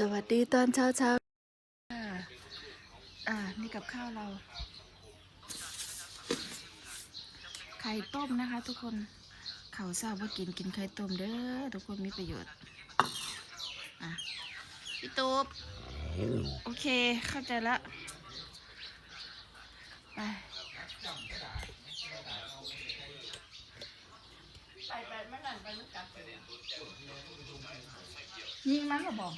สวัสดีตอนเช้าเช้าๆอ่าอ่า นี่กับข้าวเรา ไข่ต้มนะคะ ทุกคน เขาวทราบว่ากินกินไข่ต้มเด้อ ทุกคนมีประโยชน์ อะ พี่ตูบโอเค เข้าใจแล้วไปยิงมันเหรอบอก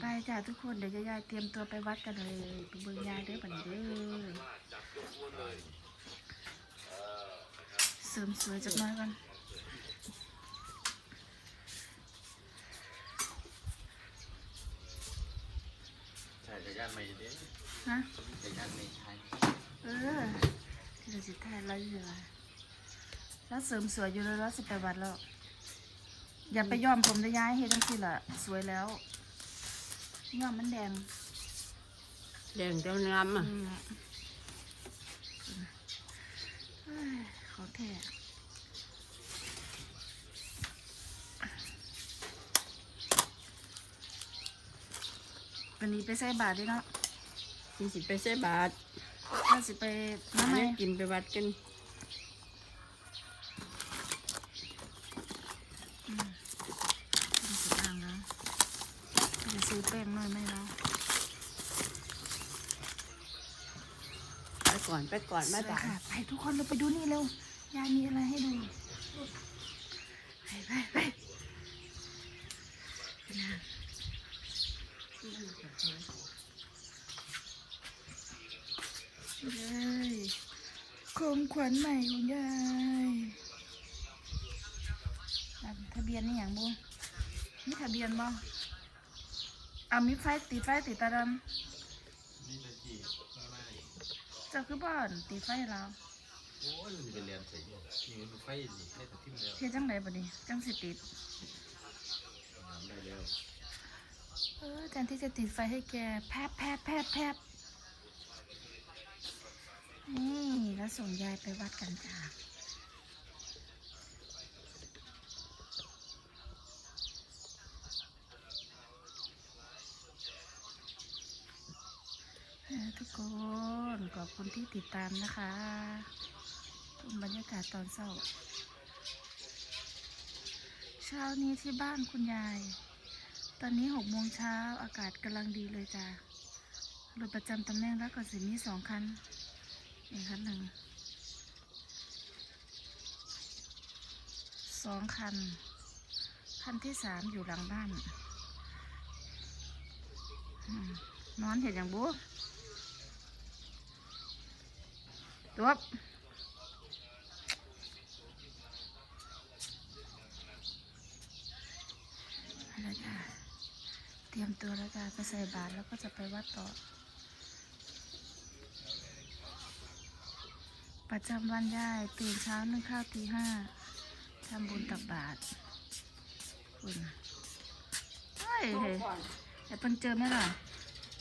ไปจ้าทุกคนเดี๋ยวยายเตรียมตัวไปวัดกันเลยไปเบิ่งยายเด้อบันเด้อเสริมสวยจักหน่อยก่อนใช่แต่ย่านไม่ได้ฮะแต่ย่านไม่ใช่เออที่เราสิถ่ายเราอยู่ละแล้วเสริมสวยอยู่แล้วสิไปวัดแล้ว อย่าไปย้อมผมจะย้ายเฮ็ดจังซี่ล่ะ สวยแล้วย้อมมันแดงแดงเจ้าน้ำอะอืมเอ้ยของแท้วันนี้ไปใส่บาตรด้วยเนาะที่สิไปใส่บาตรถ้าสิไปมาน้ำไหม ให้กินไปวัดกัน ไปสิอ่างแล้วไปซื้อ แป้งหน่อยไหมเราไปก่อนไปก่อนมาไปตาค่ะไปทุกคนเราไปดูนี่เร็วยายมีอะไรให้ดูไปไปไปยายของขวัญใหม่ของยายอะทะเบียนนี่อย่างบุมีทะเบียนบ่เอามีไฟติดไฟติดตาดำนี่นาทีไม่เจ้าคือบ่อนตีไฟเราโอ้ยมันเป็นเรียนใส่อยู่นี่มันไฟสิให้แต่ทิ้งแล้วเฮ็ดจังไดบัดนี้จังสิติด น้ำได้แล้วเออแทนที่จะติดไฟให้แกแพบแพบแพบแพบนี่แล้วส่งยายไปวัดกันจ้าเออทุก คน ขอบคุณที่ติดตามนะคะบรรยากาศตอนเช้า เช้านี้ที่บ้านคุณยาย ตอนนี้หกโมงเช้าอากาศกำลังดีเลยจ้ะรถประจำตำแหน่งแล้วก็สิมีสองคันอีกคันหนึ่งสองคัน คันที่สามอยู่หลังบ้านนอนเห็นอย่างบู ตัวบอะไรจ้ะเตรียมตัวแล้วจ้ะไปใส่บาตรแล้วก็จะไปวัดต่อ ประจำวันยายตื่นเช้านึ่งข้าวตีห้าทำบุญตักบาตรคุณเฮ้ยเฮ้ยไอ้เพิ่งเจอไหมล่ะ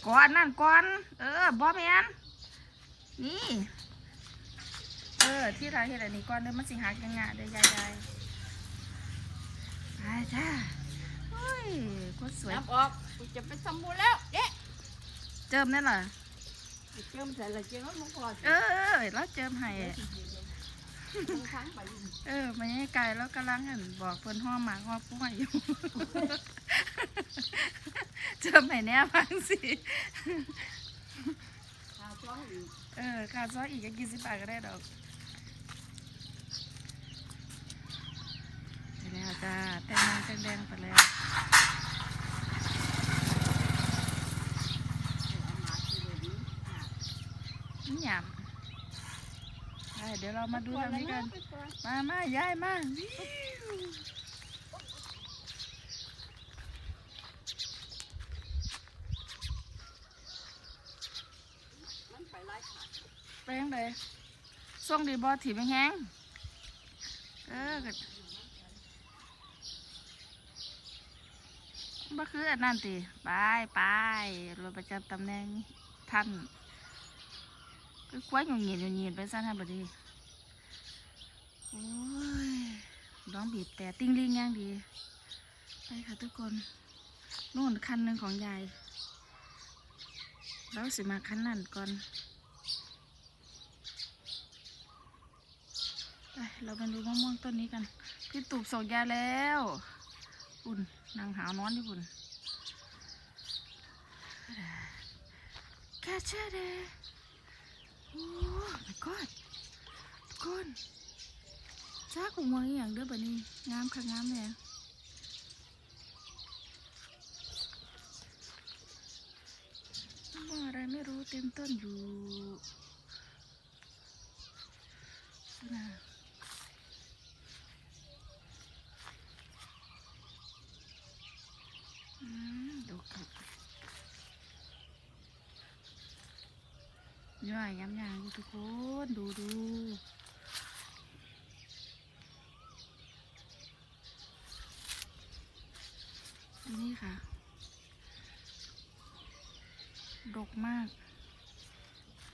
ก่อนนั่นก่อน เออบอแมนนี่ ออที่เราเห็นอันนี้ก่อนเด้อมันสิหักยังไงเด้อยายยายไปจ้าเฮ้ยคนสวยน้ำออกกูจะไปทำบุญแล้วเด็กเจิมนั่นเหรอเจิมใส่ละเจิมมันก่อนเออแล้วเจิมให้ค้างไปเออไม่ให้ไกลแล้วกำลังเห็นบอกเพิ่นห้อหมากห้อปุ้ยอยู่เจิมให้แน่ฟังสิข้าวจ้อยอีกเออค่าซอยอีกก็กี่สิบบาทก็ได้ดอกไป แล้วจ้าแต่งงานแต่งแดงไปแล้วเอามาที่เลยดินี่หยำไปเดี๋ยวเรามาดูทางนี้กัน มามายายมาวิวมันไปไล่ขาแป้งเลยส่งดีบอถีบแห้งเออ บ่คืออันนั้นติไปไปรถประจำตำแหน่งท่านกล้วยหยุ่เหยียดหยุ่เหยียดไปซะท่านบดีโอ้ยร้องบีบแต่ติ้งลิงย่างดี ไปค่ะทุกคนนู่นคันหนึ่งของยายเราสิมาคันนั่นก่อนไปเราไปดูมะม่วงต้นนี้กัน พี่ตูบส่งยาแล้ว อุ่นนางหาวนอนที่อุ่นแค่เชื่อเดโอ้ my god ทุกคนจ้าของมองอย่างเด้อแบบนี้งามค่ะงามเลยว่าอะไรไม่รู้เต็มต้นอยู่นะ อืมดูครับ ย่อยย้ำยางทุกคนดูดูนี่ค่ะ ดกมาก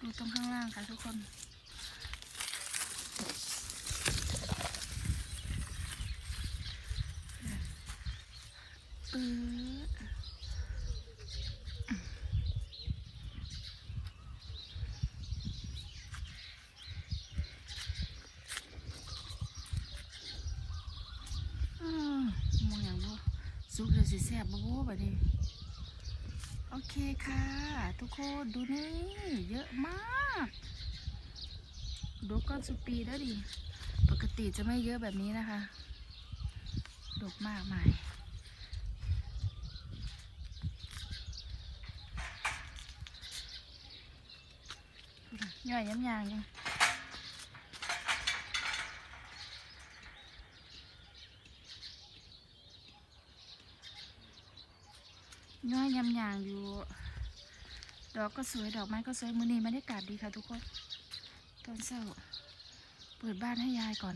ดูตรงข้างล่างค่ะทุกคน เอออืมมองอย่างบ่ สุกเลยสิแซ่บบ่บ่แบบนี้โอเคค่ะ ทุกคนดูนี่เยอะมาก ดูก้อนสุปีแล้วดิ ปกติจะไม่เยอะแบบนี้นะคะดกมากมายย่อยย้ำยางยัง ย่อยย้ำยางอยู่ ดอกก็สวยดอกไม้ก็สวยมือนี้บรรยากาศดีค่ะทุกคน ตอนเช้าเปิดบ้านให้ยายก่อน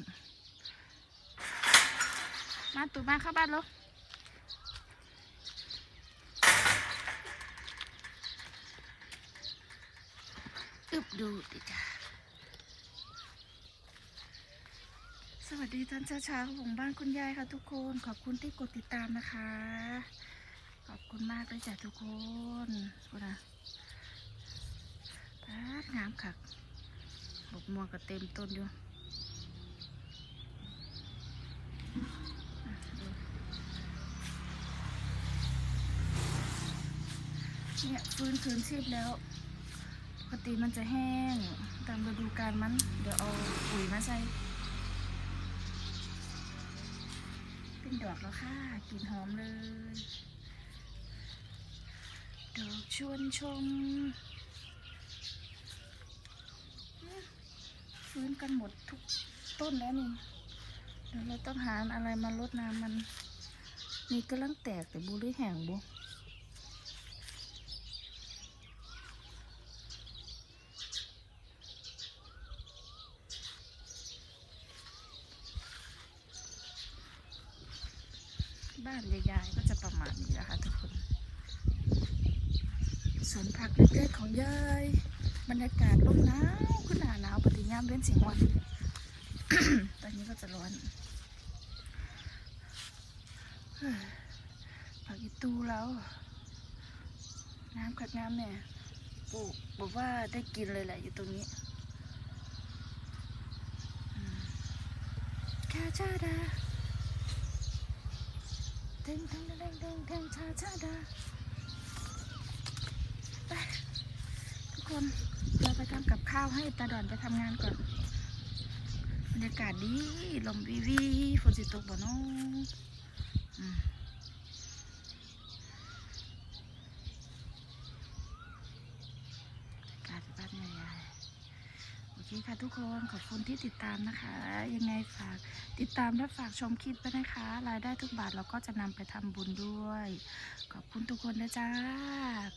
มาตู่มาเข้าบ้านลูกอึบดูดิจ้าสวัสดีตอนเช้าๆของบ้านคุณยายค่ะทุกคน ขอบคุณที่กดติดตามนะคะ คุณมากเลยจ้ะทุกคนกูนะปาดงามคักบกมวงก็เต็มต้นอยู่เนี่ยฟื้นคืนชีพแล้ว ปกติมันจะแห้ง ตามฤดูกาลมัน เดี๋ยวเอาปุ๋ยมาใส่เป็นดอกแล้วค่ะกลิ่นหอมเลย ดอกชวนชมฟื้นกันหมดทุกต้นแล้วนี่เดี๋ยวเราต้องหาอะไรมาลดน้ำมันนี่ก็ลังแตกแต่บุหรี่แห้งบุานยายๆก็จะประมาณนี้แหละค่ะทุกคน สวนผักเล็กๆของยายบรรยากาศลมหนาวขึ้นหนาหนาวปฏิญามเว้นเสียงวันตอนนี้ก็จะร้อนเฮ้ยผักอีตูแล้ว น้ำขัดน้ำเนี่ยปลูกบอกว่าได้กินเลยแหละอยู่ตรงนี้ค่ชาดาเด้งเด้งเด้งเด้งเด้งชาชาดา ทุกคนเราไปทำกับข้าวให้ตาดอนไปทำงานก่อนบรรยากาศดีลมวีวีฝนสิตกบ่น้องอืมบรรยากาศบ้านยาย ๆโอเคค่ะทุกคนขอบคุณที่ติดตามนะคะ ยังไงฝากติดตามและฝากชมคลิปด้วยนะคะ รายได้ทุกบาทเราก็จะนำไปทำบุญด้วย ขอบคุณทุกคนนะจ้า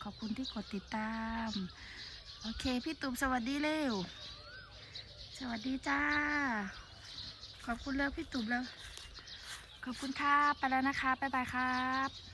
ขอบคุณที่กดติดตาม โอเค พี่ตุ่มสวัสดีเร็ว สวัสดีจ้า ขอบคุณเลิกพี่ตุ่มแล้ว ขอบคุณครับไปแล้วนะคะบ๊ายบายครับ